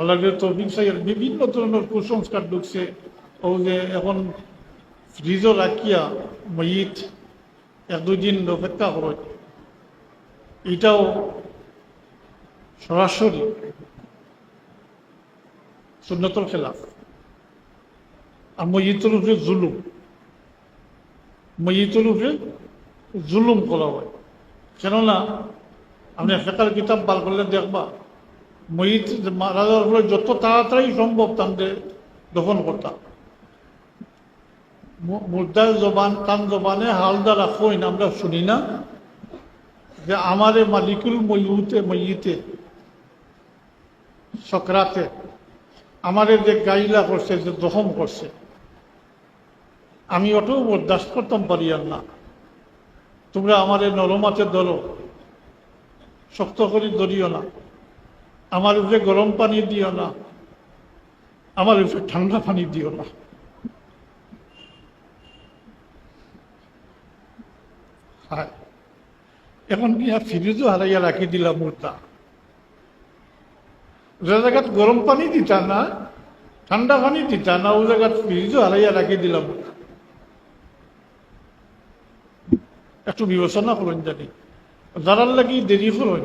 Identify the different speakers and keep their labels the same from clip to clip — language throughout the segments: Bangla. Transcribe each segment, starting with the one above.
Speaker 1: আল্লাহর তৌফিক সাইয়ের বিভিন্ন ধরনের কুসংস্কার ঢুকছে ও যে এখন ফ্রিজও রাখিয়া ময়িত এক দুই দিন করে এটাও সরাসরি সুন্নতর খেলাফ আর ময়িতুর উপরে জুলুম ময়িতুর উপরে জুলুম করা হয় কেননা আপনি ফেকার কিতাব বার করলে দেখবা ময়িত মারা যাওয়ার যত তাড়াতাড়ি সম্ভব তাদের দফন করতাম মুর্দার জবান কান জবানে হালদা রাখোইন আমরা শুনি না যে আমারে মালিকুল ময়ুতে, ময়িতে সকরাতে আমারে যে গাইলা করছে যে দহম করছে আমি ওটাও বরদাস্ত করতাম পারি আর না। তোমরা আমারে নরমাতে ধরো শক্ত করে ধরিও না। আমার উপরে গরম পানি দিও না। আমার উপরে ঠান্ডা পানি দিও না। এখন কি আর ফ্রিজও হারাইয়া রাখি দিলাম মুর্দা যে জায়গাত গরম পানি দিতা না, ঠান্ডা পানি দিতা না, ও জায়গাত ফ্রিজও হারাইয়া রাখি দিলাম একটু বিবেচনা করুন জানি। যারার লাগি দেরি করুন।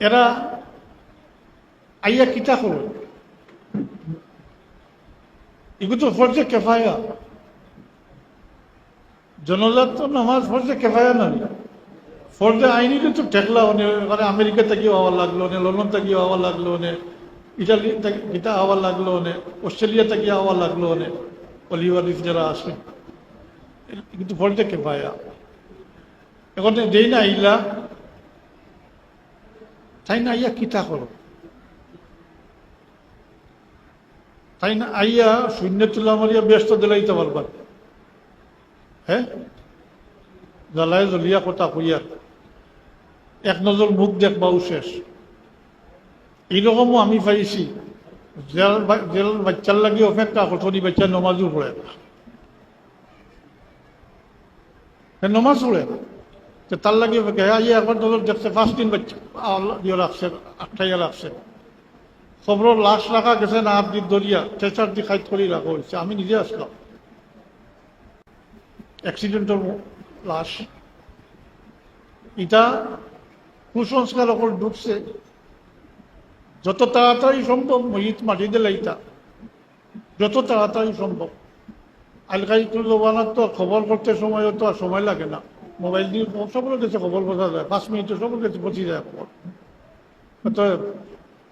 Speaker 1: এরা আইয়া কিতা করুন? এগুলো তো ফরজে কেফায়া। জনজাত তো নামাজ ফরজে কেফায়া নাই ফরজে আইনি তো ঠেকলা মানে মানে আমেরিকা থেকেও হওয়া লাগল নে লন্ডন থেকেও হওয়া লাগল নে ইটালি থেকে গীতা হওয়া লাগল নে অস্ট্রেলিয়া থেকে হওয়া লাগল নে অলিভারিস যারা আসে কিন্তু ফরজে কেফায়া। এখন যেই না আইলা। তাই না আইয়া কিতা করো তাই না আইয়া শূন্য তুলা মারিয়া ব্যস্ত দিলাইতে পারবার হ্যাঁ জ্বালায় জ্বলিয়া কথা কইয়া এক নজর মুখ দেখবাও শেষ এইরকমও আমি পাইছি জেল জেল বাচ্চার লাগি অপেক্ষা কঠনি বাচ্চা নমাজও পড়ে না নমাজ পড়ে না তার লাগে নজর দেখছে, পাঁচ দিন বাচ্চা দিয়ে রাখছে আটটাইয়া রাখছে খবর লাশ রাখা গেছে না দিয়ে দরিয়া রাখা হয়েছে, আমি নিজে আসলাম। অ্যাক্সিডেন্টের লাশ। এটা কুসংস্কার ওপর ঢুকছে। যত তাড়াতাড়ি সম্ভব মহিত মাটি দিলে এটা। যত তাড়াতাড়ি সম্ভব। আলকাইতুল জবানার তো খবর করতে সময়, তো আর সময় লাগে না। মোবাইল দিয়ে সকলের কাছে খবর বোঝা যায়। পাঁচ মিনিটে সকলের কাছে পৌঁছে যায় খবর।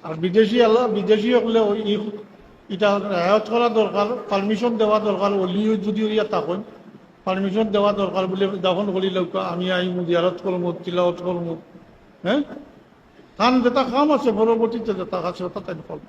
Speaker 1: আর বিদেশি আল্লাহ, বিদেশি হলে এটা রেয়াত করা দরকার পারমিশন দেওয়া দরকার অলিও যদি ইয়া তখন পারমিশন দেওয়া দরকার বলে যখন বলি লোক, আমি আইমু, জিয়ারত করব তিলাওত করব হ্যাঁ? কান যেটা কাম আছে, পরবর্তীতে যেটা আছে, ওটা তাই করব